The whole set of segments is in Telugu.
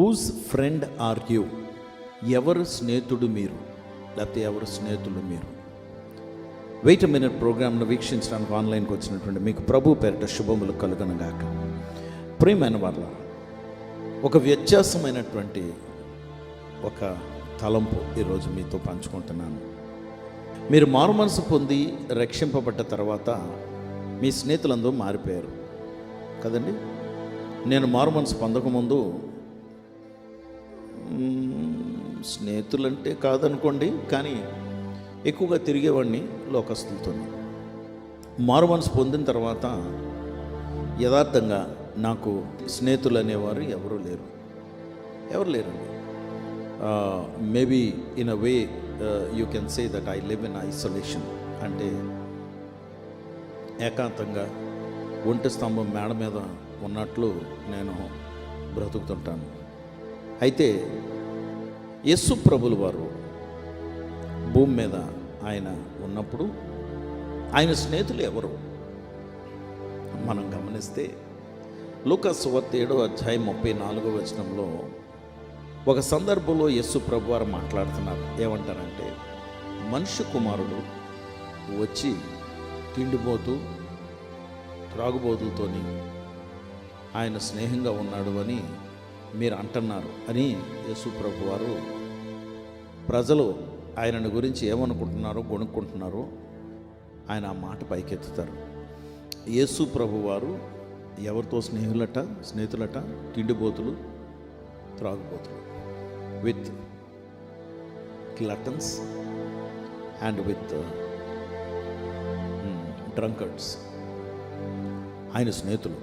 హూస్ ఫ్రెండ్ ఆర్ యూ ఎవరు స్నేహితుడు మీరు? లేకపోతే ఎవరు స్నేహితులు మీరు? వెయిట్ మినిట్ ప్రోగ్రామ్ను వీక్షించడానికి ఆన్లైన్కి వచ్చినటువంటి మీకు ప్రభు పేరిట శుభములు కలుగనగాక ప్రియమైన వాళ్ళ ఒక వ్యత్యాసమైనటువంటి ఒక తలంపు ఈరోజు మీతో పంచుకుంటున్నాను. మీరు మారు మనసు పొంది రక్షింపబడ్డ తర్వాత మీ స్నేహితులందరూ మారిపోయారు. కదండి? నేను మారు మనసు పొందకముందు స్నేహితులంటే కాదనుకోండి కానీ ఎక్కువగా తిరిగేవాడిని లోకస్తులతో. మారు మనసు పొందిన తర్వాత యథార్థంగా నాకు స్నేహితులు అనేవారు ఎవరూ లేరు. ఎవరు లేరండి? Maybe in a way you can say that I live in isolation అంటే ఏకాంతంగా ఒంటి స్తంభం మేడ మీద ఉన్నట్లు నేను బ్రతుకుతుంటాను. అయితే యస్సు ప్రభులు వారు భూమి మీద ఆయన ఉన్నప్పుడు ఆయన స్నేహితులు ఎవరు? మనం గమనిస్తే లూకస్ వార్త ఏడో అధ్యాయం ముప్పై నాలుగో వచనంలో ఒక సందర్భంలో యస్సు ప్రభు వారు మాట్లాడుతున్నారు. ఏమంటారంటే మనుష్య కుమారుడు వచ్చి తిండిపోతూ త్రాగుబోతులతోని ఆయన స్నేహంగా ఉన్నాడు అని మీరు అంటున్నారు అని యేసు ప్రభు వారు ప్రజలు ఆయనను గురించి ఏమనుకుంటున్నారో కొనుక్కుంటున్నారో ఆయన ఆ మాట పైకెత్తుతారు. యేసు ప్రభు వారు ఎవరితో స్నేహితులట స్నేహితులట? తిండిపోతులు త్రాగుబోతులు. With gluttons and with drunkards ఆయన స్నేహితులు.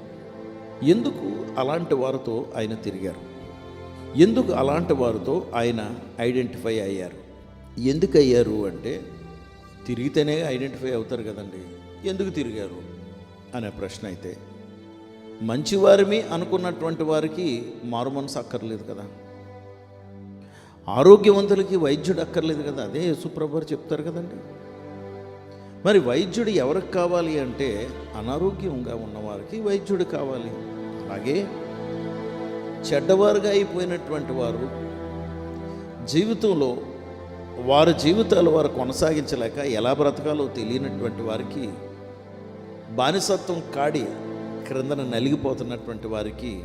ఎందుకు అలాంటి వారితో ఆయన తిరిగారు? ఎందుకు అలాంటి వారితో ఆయన ఐడెంటిఫై అయ్యారు? ఎందుకు అయ్యారు అంటే తిరిగితేనే ఐడెంటిఫై అవుతారు కదండి. ఎందుకు తిరిగారు? అనే ప్రశ్న అయితే మంచివారిమి అనుకున్నటువంటి వారికి మారుమనసు అక్కర్లేదు కదా. ఆరోగ్యవంతులకి వైద్యుడు అక్కర్లేదు కదా. అదే యేసుప్రభు చెప్తారు కదండి. మరి వైద్యుడు ఎవరికి కావాలి అంటే అనారోగ్యంగా ఉన్నవారికి వైద్యుడు కావాలి. అలాగే చెడ్డవారుగా అయిపోయినటువంటి వారు జీవితంలో వారి జీవితాలు వారు కొనసాగించలేక ఎలా బ్రతకాలో తెలియనటువంటి వారికి బానిసత్వం కాడి క్రిందన నలిగిపోతున్నటువంటి వారికి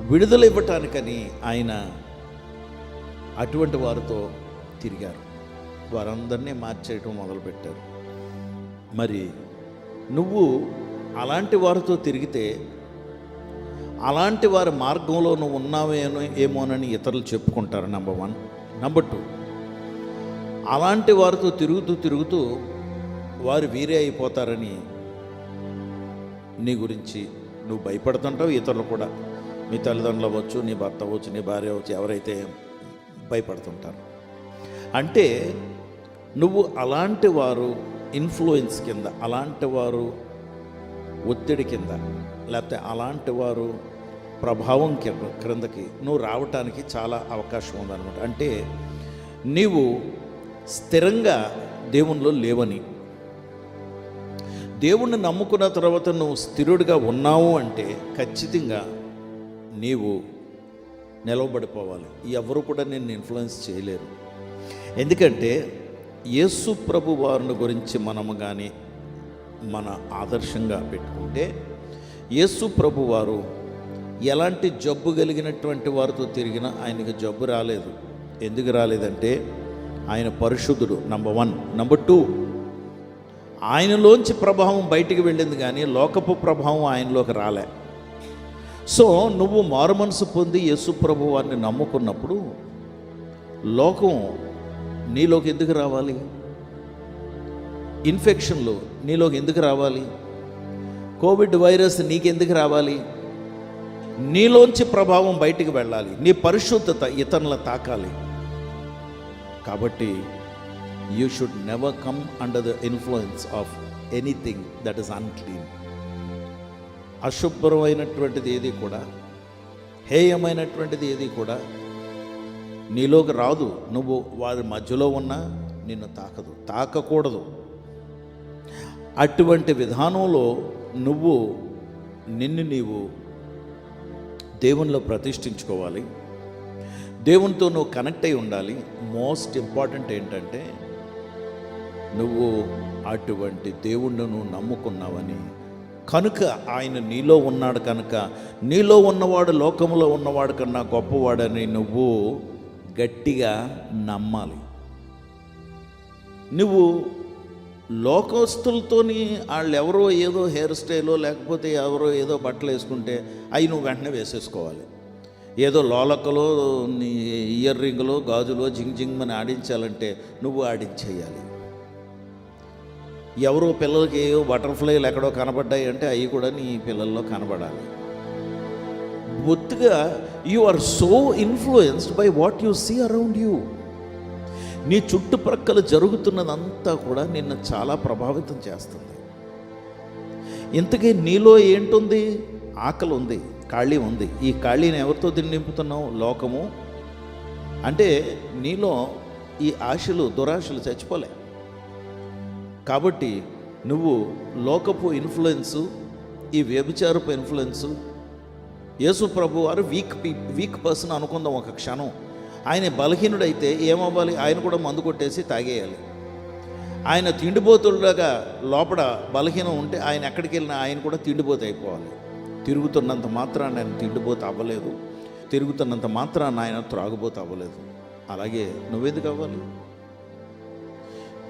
విడుదల ఇవ్వటానికని ఆయన అటువంటి వారితో తిరిగారు. వారందరినీ మార్చేయటం మొదలుపెట్టారు. మరి నువ్వు అలాంటి వారితో తిరిగితే అలాంటి వారి మార్గంలో నువ్వు ఉన్నావేనో ఏమోనని ఇతరులు చెప్పుకుంటారు నెంబర్ వన్ నెంబర్ టూ అలాంటి వారితో తిరుగుతూ తిరుగుతూ వారు వీరే అయిపోతారని నీ గురించి నువ్వు భయపడుతుంటావు ఇతరులు కూడా. మీ తల్లిదండ్రులు అవ్వచ్చు నీ భర్త అవ్వచ్చు నీ భార్య అవ్వచ్చు ఎవరైతే భయపడుతుంటారు. అంటే నువ్వు అలాంటి వారు ఇన్ఫ్లుయెన్స్ కింద అలాంటి వారు ఒత్తిడి కింద లేకపోతే అలాంటి వారు ప్రభావం కింద క్రిందకి నువ్వు రావటానికి చాలా అవకాశం ఉందన్నమాట. అంటే నీవు స్థిరంగా దేవునిలో లేవని. దేవుణ్ణి నమ్ముకున్న తర్వాత నువ్వు స్థిరుడిగా ఉన్నావు అంటే ఖచ్చితంగా నీవు నిలవబడిపోవాలి. ఎవరు కూడా నేను ఇన్ఫ్లుయెన్స్ చేయలేరు. ఎందుకంటే యేసు ప్రభు వారిని గురించి మనము కానీ మన ఆదర్శంగా పెట్టుకుంటే యేసు ప్రభు వారు ఎలాంటి జబ్బు కలిగినటువంటి వారితో తిరిగినా ఆయనకు జబ్బు రాలేదు. ఎందుకు రాలేదంటే ఆయన పరిశుద్ధుడు నంబర్ వన్ నంబర్ టూ ఆయనలోంచి ప్రభావం బయటికి వెళ్ళింది కానీ లోకపు ప్రభావం ఆయనలోకి రాలే. సో నువ్వు మారు మనసు పొంది యేసు ప్రభు వారిని నమ్ముకున్నప్పుడు లోకం నీలోకి ఎందుకు రావాలి? ఇన్ఫెక్షన్లు నీలోకి ఎందుకు రావాలి? కోవిడ్ వైరస్ నీకెందుకు రావాలి? నీలోంచి ప్రభావం బయటికి వెళ్ళాలి. నీ పరిశుద్ధత ఇతరుల తాకాలి. కాబట్టి you should never come under the influence of anything that is unclean అశుభ్రమైనటువంటిది ఏది కూడా హేయమైనటువంటిది ఏది కూడా నీలోకి రాదు. నువ్వు వారి మధ్యలో ఉన్నా నిన్ను తాకదు. తాకకూడదు. అటువంటి విధానంలో నువ్వు నిన్ను నీవు దేవునిలో ప్రతిష్ఠించుకోవాలి. దేవునితో నువ్వు కనెక్ట్ అయి ఉండాలి. మోస్ట్ ఇంపార్టెంట్ ఏంటంటే నువ్వు అటువంటి దేవుణ్ణి నువ్వు నమ్ముకున్నావని. కనుక ఆయన నీలో ఉన్నాడు కనుక నీలో ఉన్నవాడు లోకంలో ఉన్నవాడు కన్నా గొప్పవాడని నువ్వు గట్టిగా నమ్మాలి. నువ్వు లోకస్తులతోని వాళ్ళు ఎవరో ఏదో హెయిర్ స్టైలో లేకపోతే ఎవరో ఏదో బట్టలు వేసుకుంటే అవి నువ్వు వెంటనే వేసేసుకోవాలి. ఏదో లోలకలో నీ ఇయర్ రింగులో గాజులో జింగ్ జింగ్ అని ఆడించాలంటే నువ్వు ఆడించేయాలి. ఎవరో పిల్లలకి ఏవో బటర్ఫ్లైలు ఎక్కడో కనబడ్డాయి అంటే అవి కూడా నీ పిల్లల్లో కనబడాలి. బొత్తుగా you are so influenced by what you see around you నీ చుట్టుప్రక్కల జరుగుతున్నదంతా కూడా నిన్ను చాలా ప్రభావితం చేస్తుంది. ఇంతకీ నీలో ఏంటుంది? ఆకలి ఉంది ఖాళీ ఉంది. ఈ ఖాళీని ఎవరితో నింపుతున్నావు? లోకము? అంటే నీలో ఈ ఆశలు దురాశలు చచ్చిపోలే. కాబట్టి నువ్వు లోకపు ఇన్ఫ్లుయెన్సు ఈ వ్యభిచారపు ఇన్ఫ్లుయెన్సు యేసు ప్రభు వారు వీక్ పీ వీక్ పర్సన్ అనుకుందాం ఒక క్షణం. ఆయన బలహీనుడైతే ఏమవ్వాలి? ఆయన కూడా మందు కొట్టేసి తాగేయాలి. ఆయన తిండిపోతుండగా లోపల బలహీనం ఉంటే ఆయన ఎక్కడికి వెళ్ళినా ఆయన కూడా తిండిపోతే అయిపోవాలి. తిరుగుతున్నంత మాత్రాన్ని ఆయన తిండిపోతే అవ్వలేదు. తిరుగుతున్నంత మాత్రాన్ని ఆయన త్రాగుపోతే అవ్వలేదు. అలాగే నువ్వెందుకు అవ్వాలి?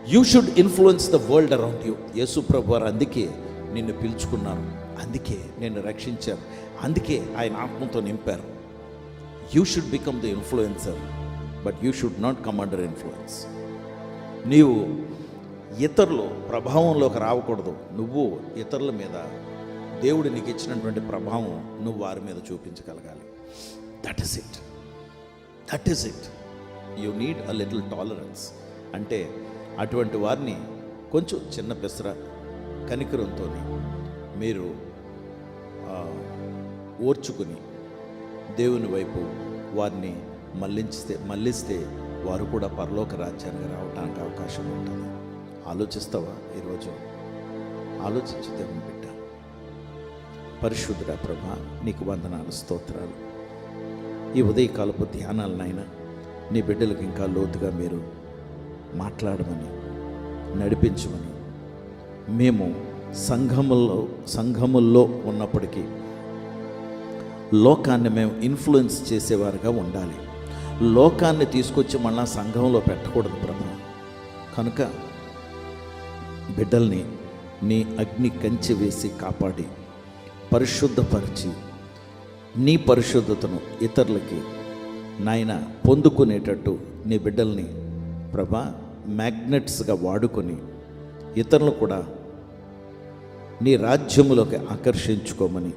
You should influence the world around you యేసు ప్రభు వారు అందుకే నిన్ను పిలుచుకున్నాను అందుకే నిన్ను రక్షించారు. అందుకే ఆయన ఆత్మతో నింపారు. You should become the influencer but you should not come under influence నీవు ఇతరులు ప్రభావంలోకి రావకూడదు. నువ్వు ఇతరుల మీద దేవుడు నీకు ఇచ్చినటువంటి ప్రభావం నువ్వు వారి మీద చూపించగలగాలి. That is it that is it you need a little tolerance అంటే అటువంటి వారిని కొంచెం చిన్న పెసర కనికరంతో మీరు ఓర్చుకుని దేవుని వైపు వారిని మళ్ళించితే మళ్ళిస్తే వారు కూడా పరలోక రాజ్యానికి రావడానికి అవకాశం ఉంటుంది. ఆలోచిస్తావా ఈరోజు? ఆలోచించి దేవుని బిడ్డ. పరిశుద్ధుడా ప్రభ నీకు వందనాలు స్తోత్రాలు. ఈ ఉదయకాలపు ధ్యానాలనైనా నీ బిడ్డలకు ఇంకా లోతుగా మీరు మాట్లాడమని నడిపించమని మేము సంఘముల్లో సంఘముల్లో ఉన్నప్పటికీ లోకాన్ని మేము ఇన్ఫ్లుయెన్స్ చేసేవారుగా ఉండాలి. లోకాన్ని తీసుకొచ్చి మళ్ళా సంఘంలో పెట్టకూడదు ప్రభు కనుక బిడ్డల్ని నీ అగ్ని కంచి వేసి కాపాడి పరిశుద్ధపరిచి నీ పరిశుద్ధతను ఇతరులకి నాయన పొందుకునేటట్టు నీ బిడ్డల్ని ప్రభా మ్యాగ్నెట్స్గా వాడుకొని ఇతరులు కూడా నీ రాజ్యములోకి ఆకర్షించుకోమని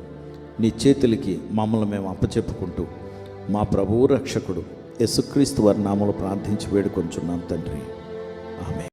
నీ చేతులకి మమ్మల్ని మేము అప్పచెప్పుకుంటూ మా ప్రభువు రక్షకుడు యేసుక్రీస్తు వారి నామలు ప్రార్థించి వేడుకొంచున్నాం తండ్రి. ఆమె